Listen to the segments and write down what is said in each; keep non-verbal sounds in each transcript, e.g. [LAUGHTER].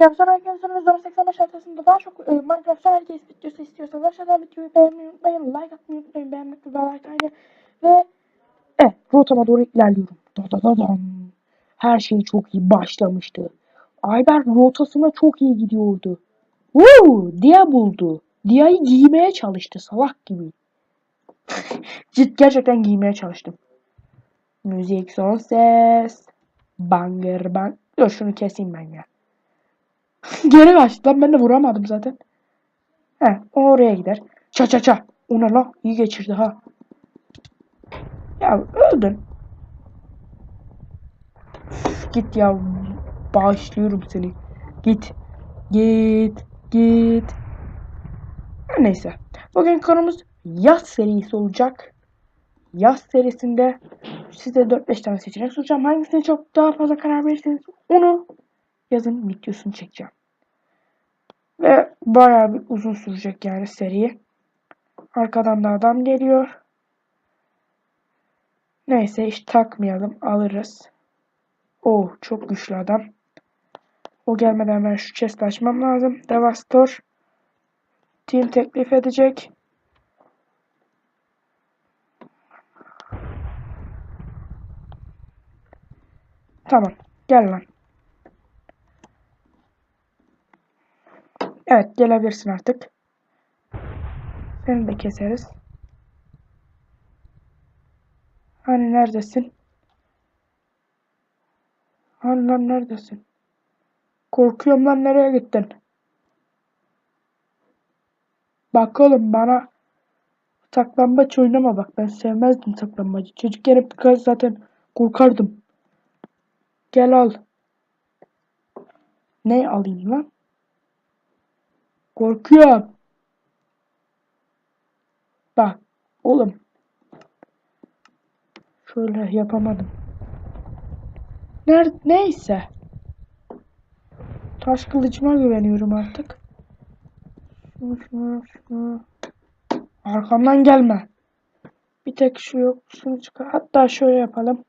Minecraft sonra arkadaşlarınız 85 haftasında daha çok e, Minecraft sonra herkes videosu istiyorsanız aşağıdan videoyu beğenmeyi unutmayın. Like atmayı unutmayın. Beğenmek ve like atmayı. Ve evet rotama doğru ilerliyorum. Da da da dam. Her şey çok iyi başlamıştı. Ayber rotasına çok iyi gidiyordu. Woo! Dia buldu. Dia'yı giymeye çalıştı salak gibi. [LAUGHS] Cid gerçekten giymeye çalıştım. Müzik son ses. Banger bang. Dur şunu keseyim ben ya. [LAUGHS] Geri kaçtı lan ben de vuramadım zaten. He o oraya gider. Ça ça ça. O ne la? İyi geçirdi ha. Ya öldün. Üf, Git ya. Bağışlıyorum seni. Git. Git. Git. Her neyse. Bugün konumuz yaz serisi olacak. Yaz serisinde size 4-5 tane seçenek sunacağım. Hangisine çok daha fazla karar verirseniz onu yazın videosunu çekeceğim. Ve bayağı bir uzun sürecek yani seri. Arkadan da adam geliyor. Neyse hiç takmayalım alırız. Oh çok güçlü adam. O gelmeden ben şu chest açmam lazım. Devastor. Team teklif edecek. Tamam. Gel lan. Evet gelebilirsin artık. Seni de keseriz. Hani neredesin? Hani lan neredesin? Korkuyorum lan nereye gittin? Bak oğlum bana saklambaç oynama bak ben sevmezdim saklambacı. Çocukken hep biraz zaten korkardım. Gel al. Ne alayım lan? Korkuyorum. Bak oğlum. Şöyle yapamadım. Nerede neyse. Taş kılıcıma güveniyorum artık. Şunu şunu şunu. Arkamdan gelme. Bir tek şu yok. Şunu çıkar. Hatta şöyle yapalım.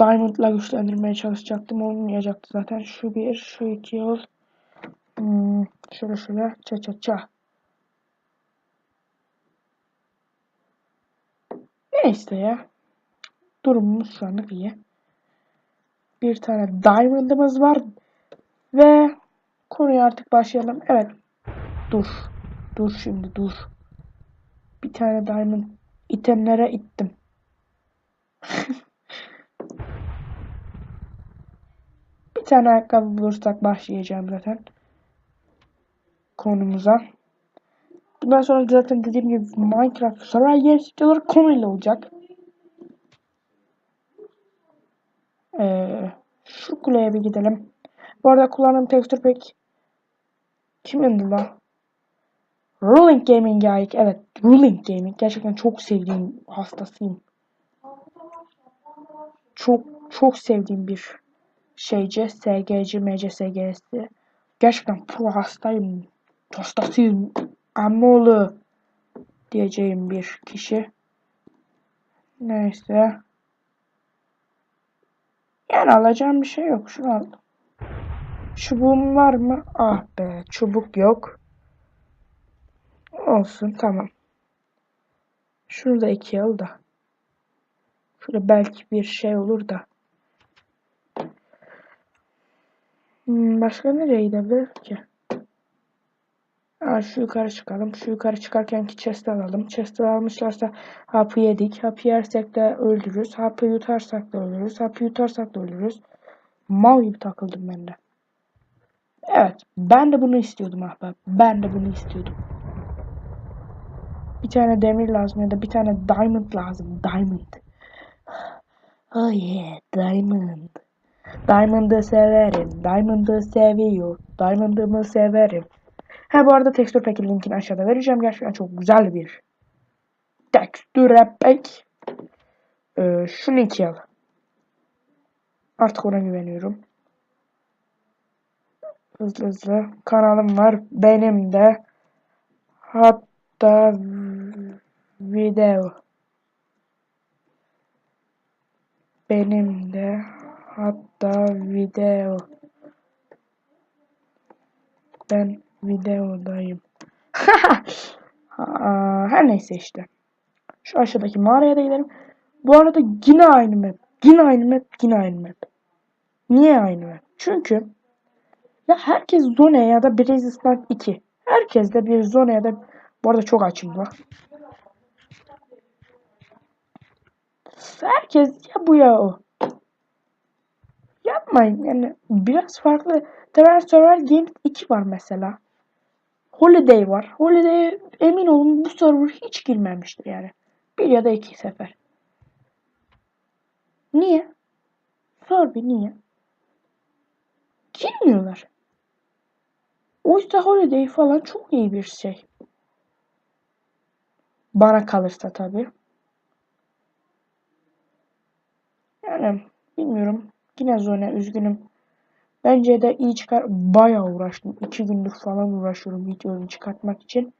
Diamond'la güçlendirmeye çalışacaktım. Olmayacaktı zaten. Şu bir, şu iki yol. Hmm, şöyle şöyle. Ça ça ça. Neyse ya. Durumumuz şu anlık iyi. Bir tane Diamond'ımız var. Ve konuya artık başlayalım. Evet. Dur. Dur şimdi dur. Bir tane Diamond itemlere ittim. [LAUGHS] Bir tane ayakkabı bulursak başlayacağım zaten. Konumuza. Bundan sonra zaten dediğim gibi Minecraft yer videoları konuyla olacak. Ee, şu kuleye bir gidelim. Bu arada kullandığım tekstür pek kimindi la? Ruling Gaming'e ait. Evet, Ruling Gaming. Gerçekten çok sevdiğim hastasıyım. Çok çok sevdiğim bir şeyci, SGC, MCSG'si. Gerçekten pro hastayım. Hastasıyım. Amoğlu diyeceğim bir kişi. Neyse. Yani alacağım bir şey yok. Şunu aldım. Çubuğum var mı? Ah be çubuk yok. Olsun tamam. Şunu da ikiye al da. Şöyle belki bir şey olur da. Hmm, başka nereye gidebilir ki? Aa, şu yukarı çıkalım. Şu yukarı çıkarkenki chest alalım. Chest almışlarsa hapı yedik. Hapı yersek de öldürürüz. Hapı yutarsak da ölürüz. Hapı yutarsak da ölürüz. Mal gibi takıldım ben de. Evet. Ben de bunu istiyordum ahbap. Ben de bunu istiyordum. Bir tane demir lazım ya da bir tane diamond lazım. Diamond. Oh yeah, diamond. Diamond'ı severim. Diamond'ı seviyor. Diamond'ımı severim. Ha bu arada tekstür peki linkini aşağıda vereceğim. Gerçekten çok güzel bir tekstür pek. Ee, şu linki al. Artık ona güveniyorum. Hızlı hızlı. Kanalım var. Benim de. Hatta video. Benim de hatta video Ben videodayım. [LAUGHS] Her neyse işte. Şu aşağıdaki mağaraya da gidelim. Bu arada yine aynı map. Yine aynı map. Yine aynı map. Niye aynı map? Çünkü ya herkes Zone ya da Snipe 2. Herkes de bir Zone ya da bu arada çok açım var. Herkes ya bu ya o. Yapmayın yani biraz farklı. Terrace Survival Games 2 var mesela. Holiday var. Holiday emin olun bu server hiç girmemiştir yani. Bir ya da iki sefer. Niye? Sor bir niye? Girmiyorlar. Oysa Holiday falan çok iyi bir şey. Bana kalırsa tabii. Yani bilmiyorum. Yine Zone üzgünüm. Bence de iyi çıkar. Bayağı uğraştım. İki gündür falan uğraşıyorum videoyu çıkartmak için.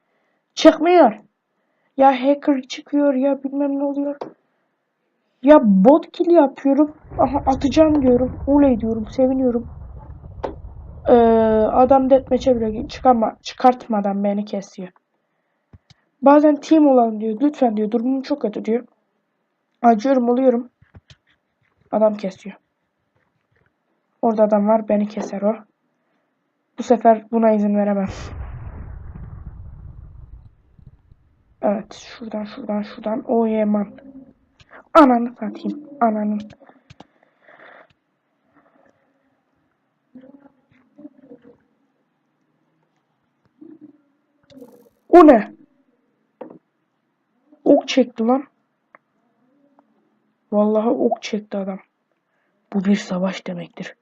Çıkmıyor. Ya hacker çıkıyor ya bilmem ne oluyor. Ya bot kill yapıyorum. Aha atacağım diyorum. Oley diyorum. Seviniyorum. Ee, adam deathmatch'e bile çıkarma, çıkartmadan beni kesiyor. Bazen team olan diyor. Lütfen diyor. Durumum çok kötü diyor. Acıyorum oluyorum. Adam kesiyor. Orada adam var. Beni keser o. Bu sefer buna izin veremem. Evet. Şuradan şuradan şuradan. O yeman. Ananı satayım. Ananın. O ne? Ok çekti lan. Vallahi ok çekti adam. Bu bir savaş demektir.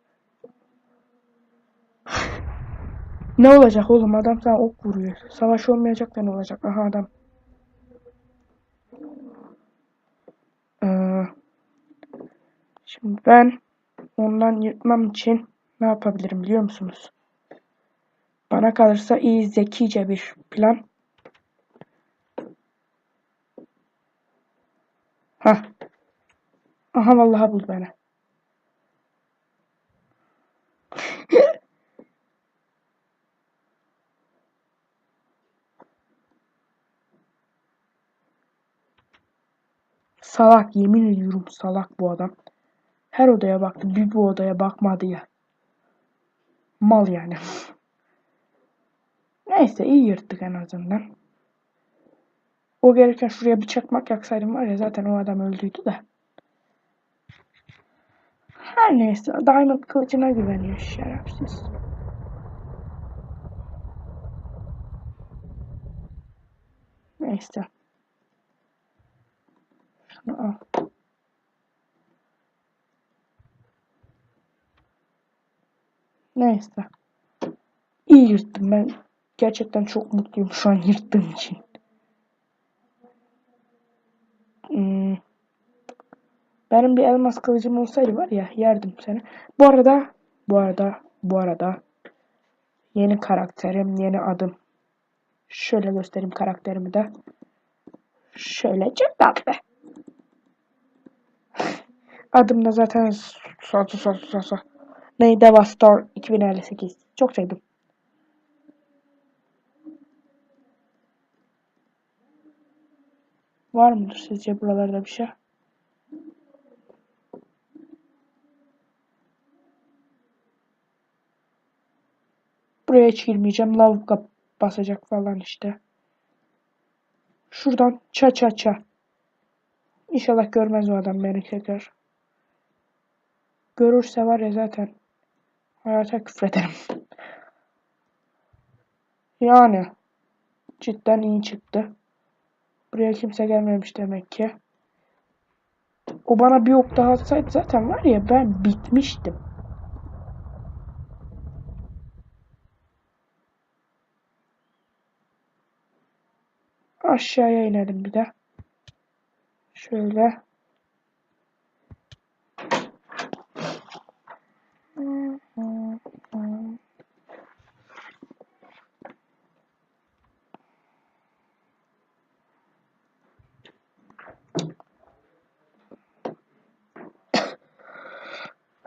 Ne olacak oğlum adam sana ok vuruyor. Savaş olmayacak da ne olacak? Aha adam. Ee, şimdi ben ondan yırtmam için ne yapabilirim biliyor musunuz? Bana kalırsa iyi zekice bir plan. Hah. Aha vallahi buldu beni. Salak yemin ediyorum salak bu adam. Her odaya baktı bir bu odaya bakmadı ya. Mal yani. [LAUGHS] Neyse iyi yırttık en azından. O gereken şuraya bir çakmak yaksaydım var ya zaten o adam öldüydü de. Her neyse Diamond kılıcına güveniyor şerefsiz. Neyse. Şunu. Neyse. İyi yırttım ben. Gerçekten çok mutluyum şu an yırttığım için. Hmm. Benim bir elmas kılıcım olsaydı var ya yerdim seni. Bu arada bu arada bu arada yeni karakterim yeni adım. Şöyle göstereyim karakterimi de. Şöyle çok tatlı. Adım da zaten so so so so so. Ney Devastor 2058. Çok sevdim. Var mıdır sizce buralarda bir şey? Buraya hiç girmeyeceğim. Lavuk basacak falan işte. Şuradan ça ça ça. İnşallah görmez o adam beni tekrar. Görürse var ya zaten hayata küfrederim. Yani cidden iyi çıktı. Buraya kimse gelmemiş demek ki. O bana bir ok daha atsaydı zaten var ya ben bitmiştim. Aşağıya inelim bir de. Şöyle.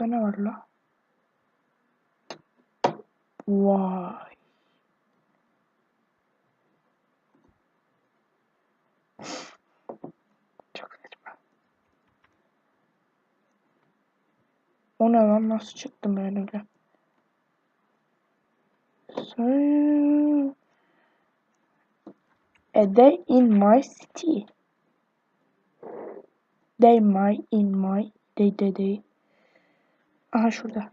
Burada ne var la? Vay. Çok saçma. O ne lan? Nasıl çıktım ben öyle? A day in my city. Day my in my day day day. Aha şurada.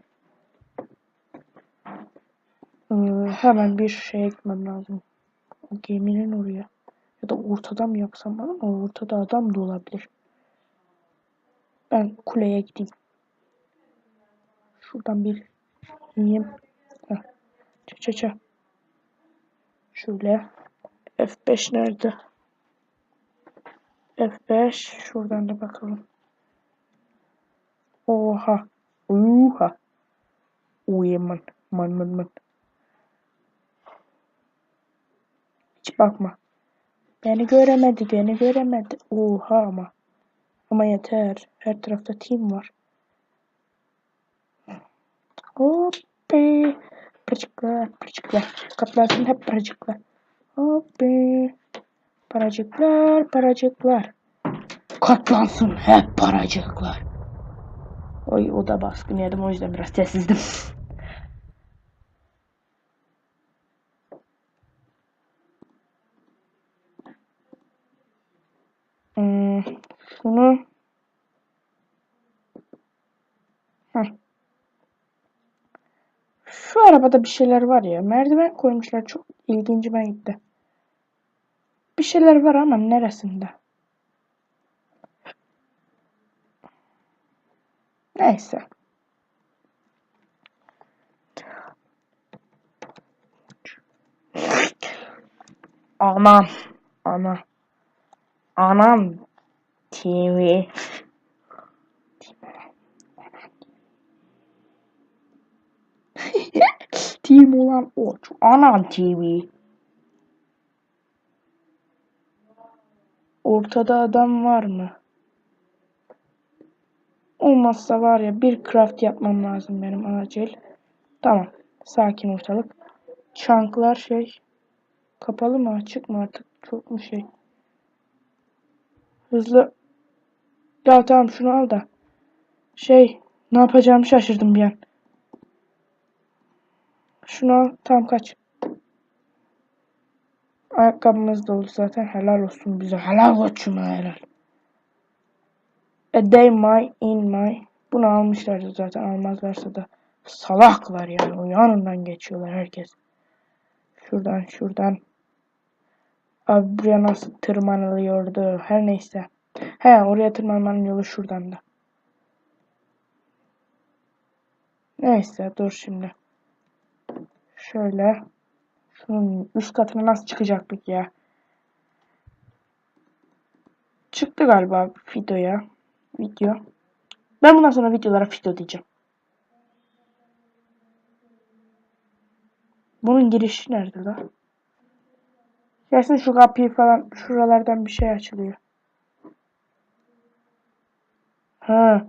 Ee, hemen bir şeye gitmem lazım. O geminin oraya. Ya da ortada mı yapsam ama ortada adam da olabilir. Ben kuleye gideyim. Şuradan bir ineyim. Heh. Ça ça ça. Şöyle. F5 nerede? F5 şuradan da bakalım. Oha. Uha. Uy man. Man man man. Hiç bakma. Beni göremedi, beni göremedi. Oha ama. Ama yeter. Her tarafta team var. Hoppi. Paracıklar, paracıklar. Kaplansın hep paracıklar. Hoppi. Paracıklar, paracıklar. Katlansın hep paracıklar. Oy o da baskın yedim o yüzden biraz sessizdim. [LAUGHS] Hmm, şunu Heh. Şu arabada bir şeyler var ya. Merdiven koymuşlar. Çok ilgincime gitti. Bir şeyler var ama neresinde? Neyse. Anam. Ana. Anam. TV. [LAUGHS] Team olan o. Anam TV. Ortada adam var mı? Olmazsa var ya bir craft yapmam lazım benim acil. Tamam. Sakin ortalık. Çanklar şey. Kapalı mı açık mı artık? Çok mu şey? Hızlı. Ya tamam şunu al da. Şey. Ne yapacağımı şaşırdım bir an. Şunu al. Tamam kaç. Ayakkabımız da oldu zaten. Helal olsun bize. Helal ha, helal. A day my in my. Bunu almışlardı zaten. Almazlarsa da salaklar yani. O yanından geçiyorlar herkes. Şuradan şuradan. Abi nasıl tırmanılıyordu? Her neyse. He oraya tırmanmanın yolu şuradan da. Neyse dur şimdi. Şöyle. Şunun üst katına nasıl çıkacaktık ya? Çıktı galiba videoya. Video. Ben bundan sonra videolara video diyeceğim. Bunun girişi nerede la? Gelsin şu kapıyı falan şuralardan bir şey açılıyor. Ha.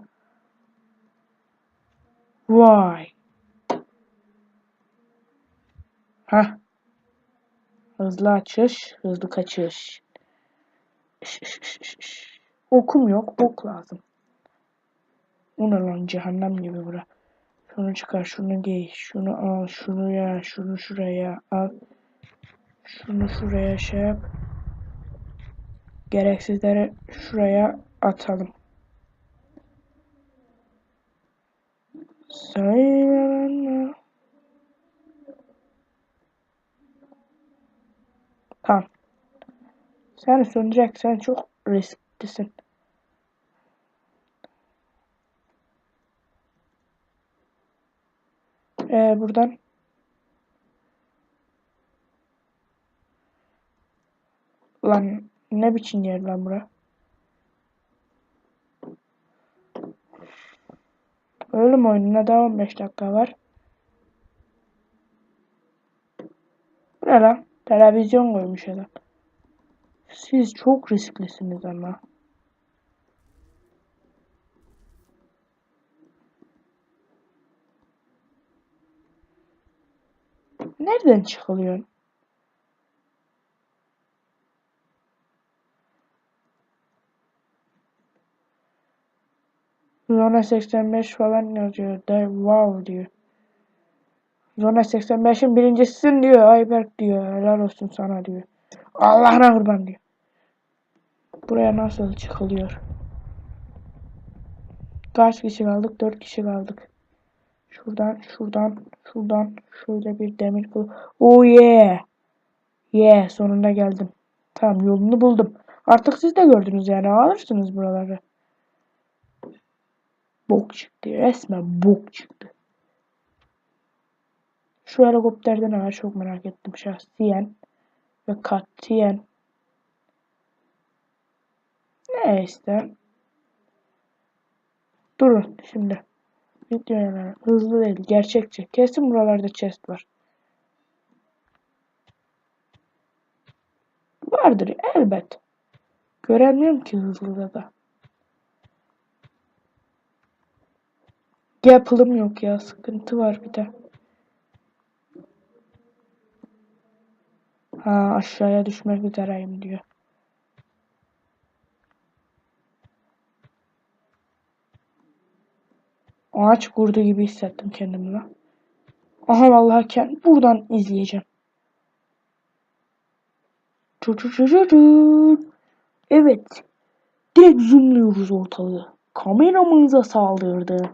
Vay. Ha. Hızlı açış, hızlı kaçış. Şş, şş, şş, şş. Okum yok, ok lazım. O lan cehennem gibi bura. Şunu çıkar, şunu giy, şunu al, şunu ya, şunu şuraya al. Şunu şuraya şey yap. Gereksizleri şuraya atalım. Söyle Tamam. Sen sönecek. Sen çok kötüsün. Ee, buradan Lan ne biçim yer lan bura? Ölüm oyununa daha 15 dakika var. Bu ne lan? Televizyon koymuş adam. Siz çok risklisiniz ama. Nereden çıkılıyor? Zona 85 falan yazıyor. Der wow diyor. Zona 85'in birincisisin diyor. Ayberk diyor. Helal olsun sana diyor. Allah'ına kurban diyor. Buraya nasıl çıkılıyor? Kaç kişi kaldık? 4 kişi kaldık. Şuradan, şuradan, şuradan şöyle bir demir kıl. Oh yeah. Yeah, sonunda geldim. Tamam, yolunu buldum. Artık siz de gördünüz yani. Alırsınız buraları. Bok çıktı. Resmen bok çıktı. Şu helikopterde ne var çok merak ettim şahsiyen. Ve katiyen. Neyse. Durun şimdi. Video yani hızlı değil gerçekçi. Kesin buralarda chest var. Vardır elbet. Göremiyorum ki hızlıda da. Yapılım yok ya sıkıntı var bir de. Ha aşağıya düşmek üzereyim diyor. Ağaç kurdu gibi hissettim kendimi. Aha vallahi kend buradan izleyeceğim. Evet. Direkt zoomluyoruz ortalığı. Kameramıza saldırdı.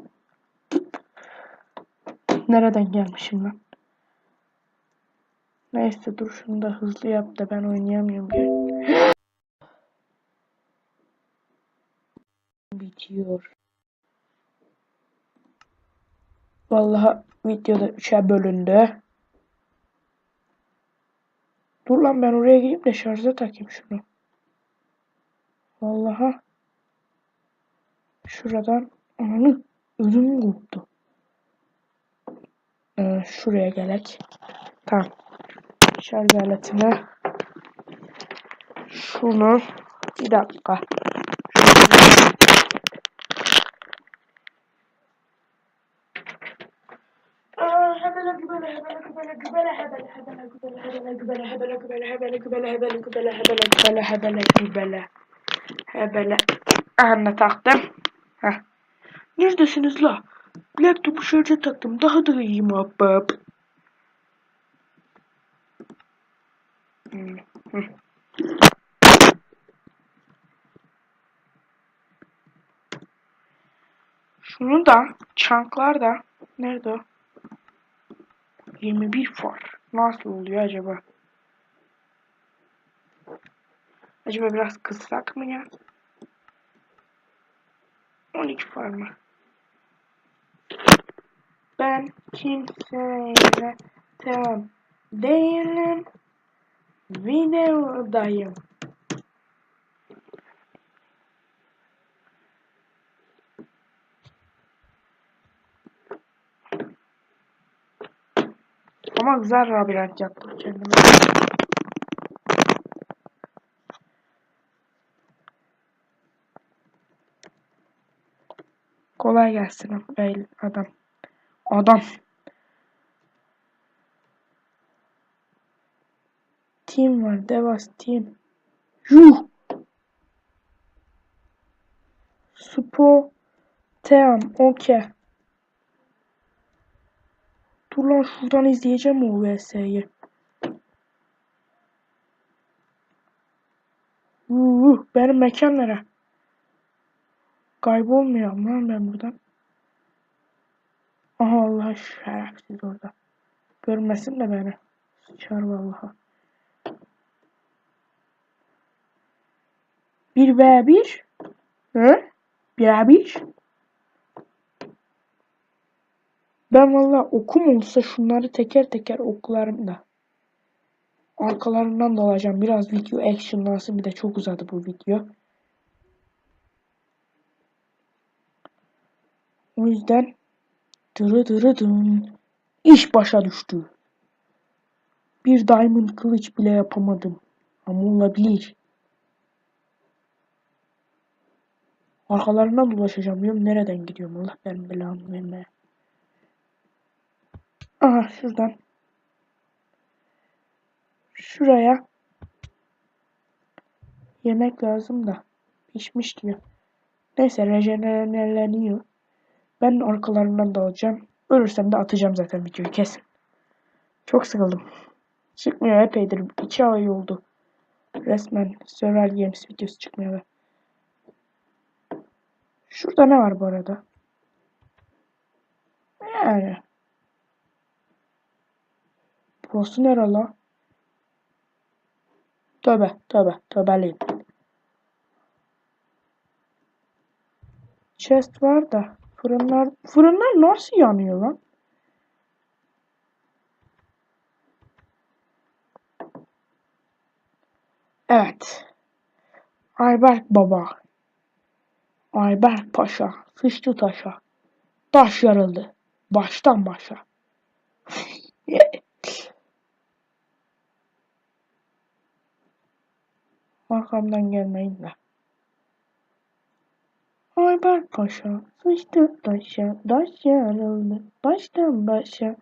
Nereden gelmişim ben? Neyse dur şunu da hızlı yap da ben oynayamıyorum ya. [GASPS] Bitiyor. Vallahi videoda üçe bölündü. Dur lan ben oraya gideyim de şarja takayım şunu. Vallahi şuradan ananı ödüm koptu. Ee, şuraya gelek. Tamam. Şarj aletine şunu bir dakika. Hebele. Anne taktım. Heh. Neredesiniz la? Laptopu şarja taktım. Daha da. Hmm, hı. Şunu da çanklar da nerede o? 21 var. Nasıl oluyor acaba? Acaba biraz kıssak mı ya? 12 var mı? Ben kimseyle tamam değilim. Videodayım. Ama güzel labirent yaptım kendime. Kolay gelsin adam. Adam. Team var. Devas team. Yuh. Spo. Team. Okey. Dur lan şuradan izleyeceğim o VS'yi. Uh, benim mekan nere? Kaybolmuyorum lan ben buradan. Aha Allah şerefsiz orada. Görmesin de beni. Sıçar vallahi. 1 v 1 Hı? 1 v 1 Ben valla okum olsa şunları teker teker okularım da. Arkalarından dalacağım. Biraz video actionlansın. Bir de çok uzadı bu video. O yüzden Dırı dırı dın. İş başa düştü. Bir diamond kılıç bile yapamadım. Ama olabilir. Arkalarından dolaşacağım diyorum. Nereden gidiyorum? Allah benim belamı vermeye. Aha şuradan. Şuraya. Yemek lazım da. Pişmiş diyor. Neyse rejenereleniyor. Ben arkalarından dalacağım. Ölürsem de atacağım zaten videoyu kesin. Çok sıkıldım. Çıkmıyor epeydir. iki ay oldu. Resmen Survival Games videosu çıkmıyor. Şurada ne var bu arada? Yani. Burası nere la? Tövbe tövbe tövbeliyim. Chest var da fırınlar fırınlar nasıl yanıyor lan? Evet. Ayberk Baba. Ayberk Paşa. Sıçtı taşa. Taş yarıldı. Baştan başa. [LAUGHS] Arkamdan gelmeyin de. Ayberk Paşa. Sıçtı taşa. Taş yarıldı. Baştan başa.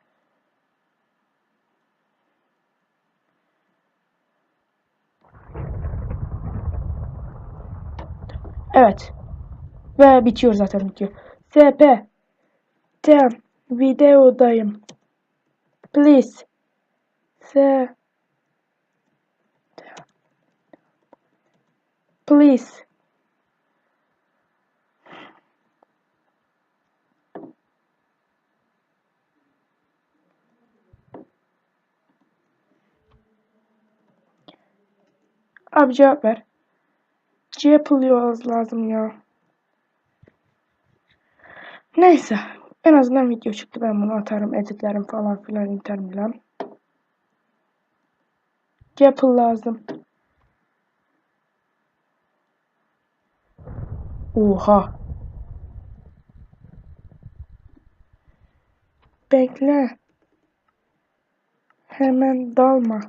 Evet. Ve bitiyor zaten video. SP. Ten. Videodayım. Please. S. Please. Abi cevap ver. C yapılıyor lazım ya. Neyse. En azından video çıktı. Ben bunu atarım. Editlerim falan filan inter milan. Apple lazım. Oha. Bekle. Hemen dalma.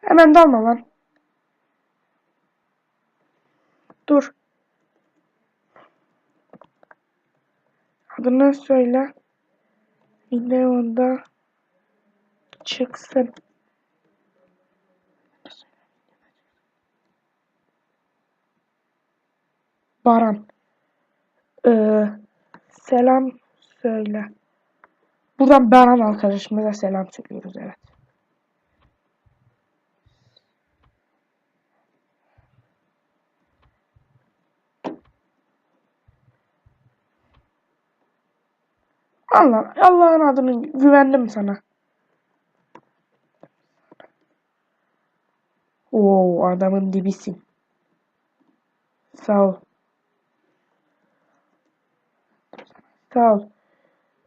Hemen dalma lan. Dur. Adını söyle. Videoda çıksın. Baran. Ee, selam söyle. Buradan Baran arkadaşımıza selam söylüyoruz evet. Allah Allah'ın adını güvendim sana. Oo adamın dibisin. Sağ ol. Sağ ol.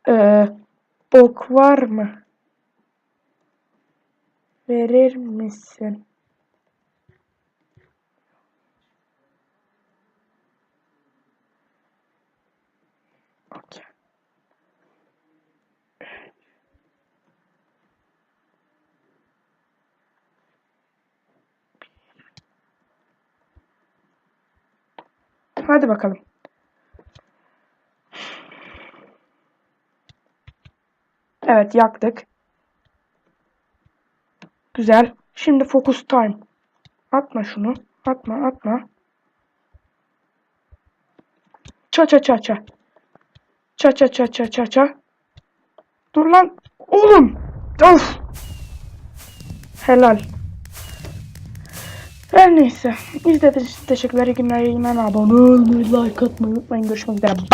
Ee, ok var mı? Verir misin? Hadi bakalım. Evet yaktık. Güzel. Şimdi focus time. Atma şunu. Atma atma. Ça ça ça ça. Ça ça ça ça ça ça. Dur lan. Oğlum. Of. Helal. Her neyse. İzlediğiniz için teşekkürler. İyi günler. İyi günler. Abone olmayı, like atmayı unutmayın. Görüşmek üzere. Bye.